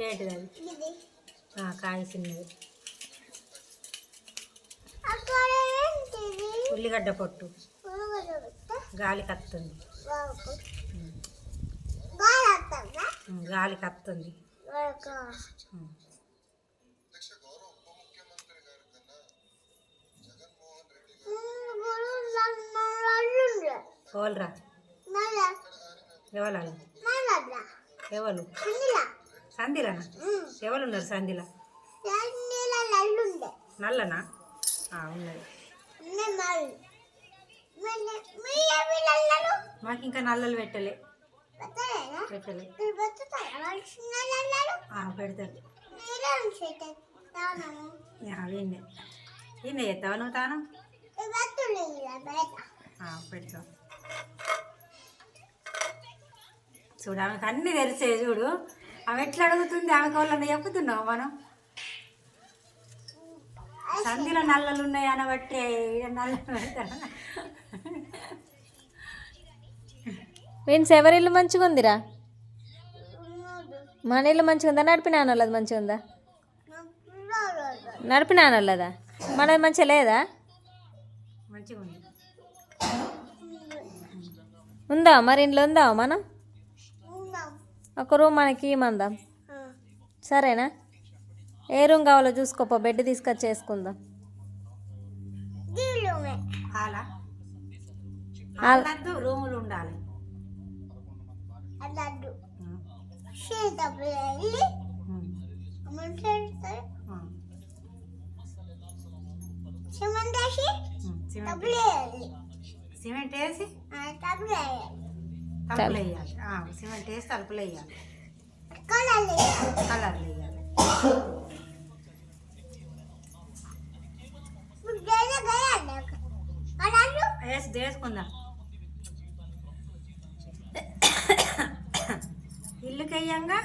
ఏంటిది అది ఏంటిది? ఉల్లిగడ్డ పొట్టు. గాలి కత్తుంది. గాలి కత్తుంది. ఎవరు ఎవరు సంధిలనా ఎవరు ఉన్నారు సంధిల నల్లనా? ఉన్నది. మాకు ఇంకా నల్లలు? పెట్టలే. పెట్టలే. పెడతారు. విన్నే. విన్నే నువ్వు తాను? పెట్టలేదు బయట. ఆ, పెడతాం. చూడు ఆమెకు అన్నీ తెలిసే చూడు. ఆమె ఎట్లా అడుగుతుంది? ఆమెకు వాళ్ళని చెప్పుతున్నావు మనం? సంధిలో నల్లలు ఉన్నాయి అనబట్టే పెడతారా? మీన్స్ ఎవరి ఇల్లు మంచిగా ఉందిరా? మన ఇల్లు మంచిగా ఉందా? నడిపి నాన్నోళ్ళది మంచిగా ఉందా? నడిపి నాన్నోళ్ళదా? మనది మంచిగా లేదా? ఉందా? మరి ఇంట్లో ఉందా? మనం? ఒక రూమ్ మనకి ఇమ్మందాం సరేనా? ఏ రూమ్ కావాలో చూసుకోపో బెడ్ తీసుకొచ్చి వేసుకుందాం. రూములు ఉండాలి. సిమెంట్ వేసి తలుపులు వేయాలి సిమెంట్ వేసి తలుపులు వేయాలి కలర్లు వేయాలి. కలర్లు వేయాలి ముగ్గేదో వేసి వేసుకుందాం ఇల్లుకి వెయ్యంగా